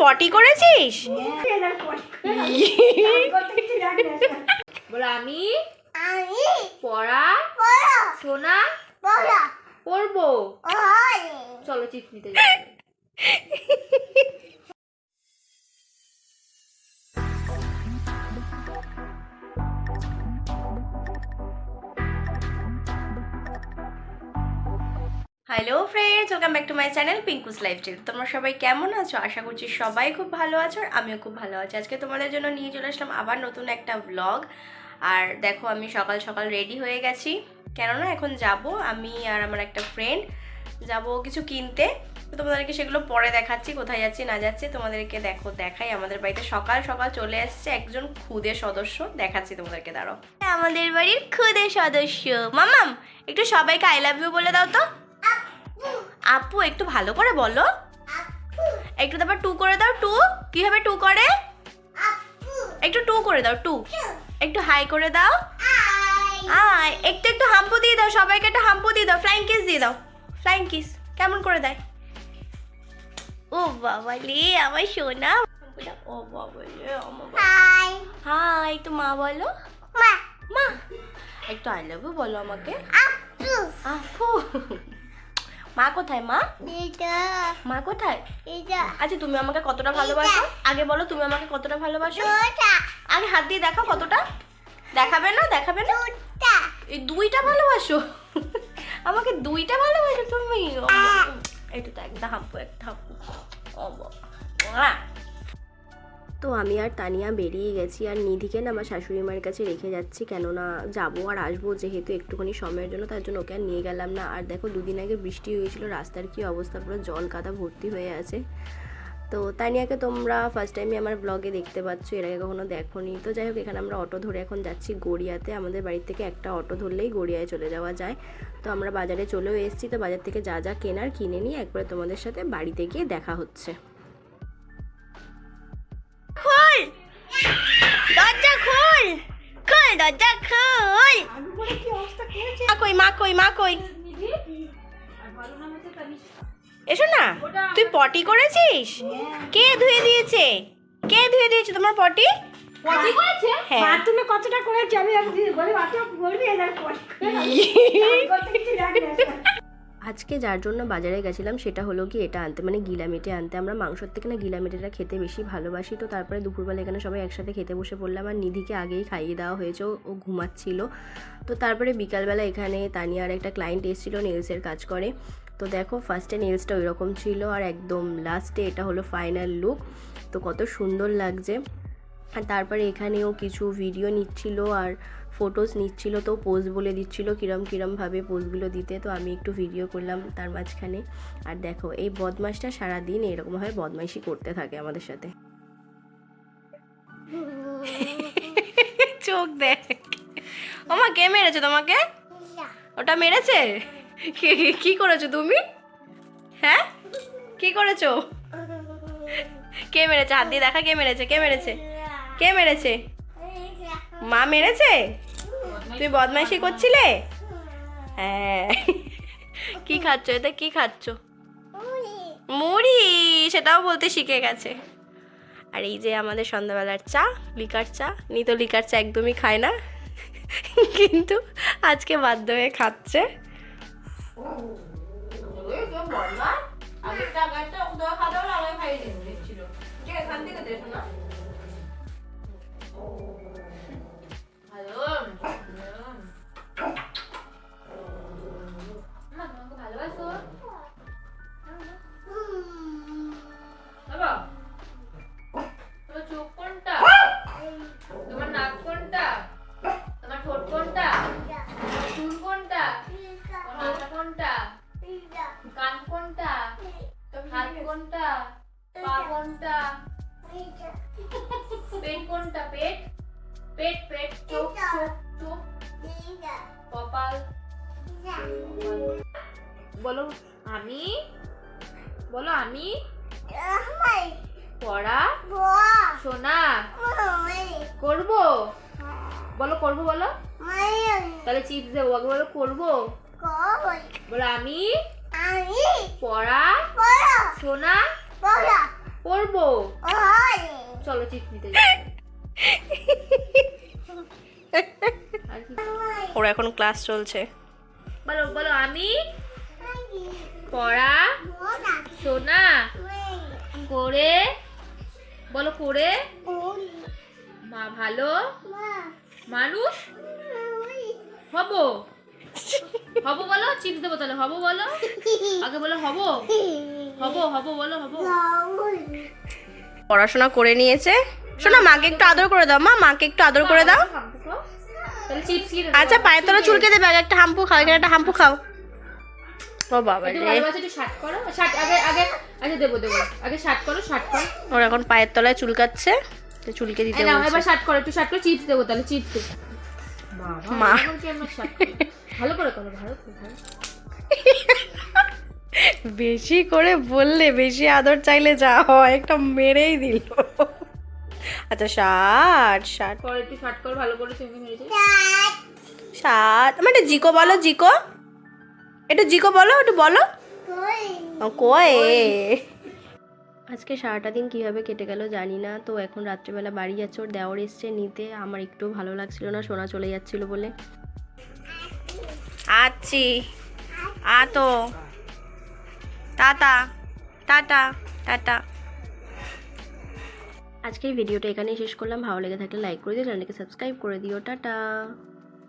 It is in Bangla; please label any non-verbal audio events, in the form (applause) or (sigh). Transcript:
পটি করেছিস? বলো আমি? আমি? পড়া? সোনা পড়ব? চলো চিপস নিতে hello friends welcome back to my channel Pinku's lifestyle তোমরা সবাই কেমন আছো? আশা করছি সবাই খুব ভালো আছো আর আমিও খুব ভালো আছি। আজকে তোমাদের জন্য নিয়ে চলে আসলাম আবার নতুন একটা ব্লগ আর দেখো, আমি সকাল সকাল রেডি হয়ে গেছি। কেননা এখন যাব আমি আর আমার একটা ফ্রেন্ড যাব কিছু কিনতে। তো তোমাদেরকে সেগুলো পরে দেখাচ্ছি, কোথায় যাচ্ছি, না যাচ্ছি। তোমাদেরকে দেখো, দেখাই। আমাদের বাড়িতে সকাল সকাল চলে আসছে একজন খুদে সদস্য। দেখাচ্ছি তোমাদেরকে দাঁড়ো আমাদের বাড়ির খুদে সদস্য। মামাম, একটু সবাইকে আই লাভ ইউ বলে দাও তো। আপু একটু ভালো করে বলো। একটু তারপর টু করে দাও টু। কীভাবে টু করে? একটু টু করে দাও টু। একটু হাই করে দাও। আয় একটু একটু হাম্পু দিয়ে দাও সবাইকে একটা হাম্পু দিয়ে দাও ফ্লাইং কিস দিয়ে দাও। ফ্লাইং কিস কেমন করে দেয়? ও বাবা লে আমার সোনা। ও বাবা লে আমার হাই। হাই একটু মা বলো। মা। মা একটু আই লাভ ইউ বলো আমাকে। মা কোথায় মা? মা কোথায়? আচ্ছা তুমি আমাকে কতটা ভালোবাসো? আগে বলো তুমি আমাকে কতটা ভালোবাসো? আগে হাত দিয়ে দেখো কতটা। দেখাবে না দেখাবে না? এই দুইটা ভালোবাসো? আমাকে দুইটা ভালোবাসো তুমি? একটু তো একটা হাম্পু একটা হাম্পু ও বাবা। তো আমি আর তানিয়া বেরিয়ে গেছি আর নিধিকে না আমার শাশুড়ি মায়ের কাছে রেখে যাচ্ছি। কেননা যাব আর আসব যেহেতু একটুখানি সময়ের জন্য, তার জন্য ওকে আর নিয়ে গেলাম না। আর দেখো দুদিন আগে বৃষ্টি হয়েছিল, রাস্তার কি অবস্থা, পুরো জল কাদা ভর্তি হয়ে আছে। তো তানিয়াকে তোমরা ফার্স্ট টাইমে আমার ব্লগে দেখতে পাচ্ছ, এর আগে কখনো দেখোনি। তো যাই হোক, এখানে আমরা অটো ধরে এখন যাচ্ছি গড়িয়াতে। আমাদের বাড়ি থেকে একটা অটো ধরলেই গড়িয়ায় চলে যাওয়া যায়। তো আমরা বাজারে চলেও এসেছি। তো বাজার থেকে যা যা কেনার কিনে নিয়ে একবারে তোমাদের সাথে বাড়িতে গিয়ে দেখা হচ্ছে। খোল দরজা খোল মা কই মা কই মা কই? এসো না তুই পটি করেছিস? কে ধুয়ে দিয়েছে? কে ধুয়ে দিয়েছে তোমার পটি? পটি করেছে? হ্যাঁ। বাথরুমে কতটা করেছি আমি বলি বাথরুম করবি এবার আজকে যার জন্য বাজারে গেছিলাম সেটা হলো কি এটা আনতে। মানে গিলামেটে আনতে। আমরা মাংসর থেকে না গিলামেটেটা খেতে বেশি ভালোবাসি। তো তারপরে দুপুরবেলা এখানে সবাই একসাথে খেতে বসে পড়লাম আর নিধিকে আগেই খাইয়ে দেওয়া হয়েছে। ও- ও ঘুমাচ্ছিল। তো তারপরে বিকালবেলা এখানে তানিয়ার একটা ক্লায়েন্ট এসেছিল নেলসের কাজ করে। তো দেখো ফার্স্টে নেলসটা ওই রকম ছিল আর একদম লাস্টে এটা হলো ফাইনাল লুক তো কত সুন্দর লাগছে। আর তারপরে এখানেও কিছু ভিডিও নিচ্ছিল আর ফটোস নিচ্ছিল, তো পোজ বলে দিচ্ছিল, কিরম কিরমভাবে পোজগুলো দিতে। তো আমি একটু ভিডিও করলাম তার মাঝখানে। আর দেখো, এই বদমাসটা সারাদিন এরকমভাবে বদমাইশি করতে থাকে আমাদের সাথে। চোখ দেখ। ওমা, কে মেরেছে তোমাকে? ওটা মেরেছে? কি- করেছ তুমি? হ্যাঁ? কি করেছ? কে মেরেছে? হাত দিয়ে দেখা কে মেরেছে? কে মেরেছে? কে মেরেছে? মা মেরেছে? তুই বদমাইশি করছিলে? হ্যাঁ। কি খাচ্ছ? এটা কি খাচ্ছ? মুড়ি। সেটাও বলতে শিখে গেছে। আর এই যে আমাদের সন্ধ্যাবেলার চা, লিকার চা। নি তো লিকার চা একদমই খায় না। কিন্তু আজকে বাধ্য হয়ে খাচ্ছে। ওদের খাওয়া দাওয়া আমাকে খাইয়ে দিচ্ছিল দেখো না। ভালো কোনটা? পেট? পেট পেট চোখ চোখ চোখ। কপাল। বলো আমি? বলো আমি? পড়া? সোনা করব? বলো করব বলো? তাহলে চিপস দেবো আগে বলো করব? বলো আমি? পড়া? সোনা ওই চলো চিপস নিতে কি? (laughs) ওর এখন ক্লাস চলছে। বলো বলো আমি? পড়া? সোনা? করে? বলো করে? মা ভালো? মানুষ? হব। হব বলো চিপস দেবো তাহলে হব বলো? আগে বলো হব? হব হব বলো হব। পড়াশোনা করে নিয়েছে? শোনা মাকে একটু আদর করে দাও মা মাকে একটু আদর করে দাও। হাম্পু খাও। তাহলে চিপস কি আচ্ছা পায়ের তলা চুলকে দেবে আগে একটা হাম্পু খাও এখানে একটা হাম্পু খাও। ও বাবা একটু রে। ভালোবাসে একটু শার্ট করো। শার্ট আগে আগে দেবো দেবো। আগে শার্ট করো শার্ট করো। ওর এখন পায়ের তলায় চুলকাচ্ছে চুলকে দিতে এই এবার শার্ট করো একটু শার্ট করে চিপস দেবো তাহলে চিপস দেবো মা। ভালো করে করো ভালো বেশি করে বললে বেশি আদর চাইলে যা হয় একটা মেরেই দিল। আচ্ছা ষাট ষাট। করো একটু শার্ট করো ভালো করে তুমি মেরেছে সাত মানে জিকো বলো জিকো। একটু জিকো বলো একটু বলো। ও, কয়ে আজকে সারাটা দিন কীভাবে কেটে গেল জানি না তো এখন রাত্রেবেলা বাড়ি যাচ্ছে ওর দেওয়ার এসছে নিতে। আমার একটু ভালো লাগছিল না সোনা চলে যাচ্ছিল বলে। আচ্ছি। আ তো টাটা। টাটা। টাটা। আজকের ভিডিওটা এখানেই শেষ করলাম। ভালো লেগে থাকলে লাইক করে দিও চ্যানেলকে সাবস্ক্রাইব করে দিও। টাটা!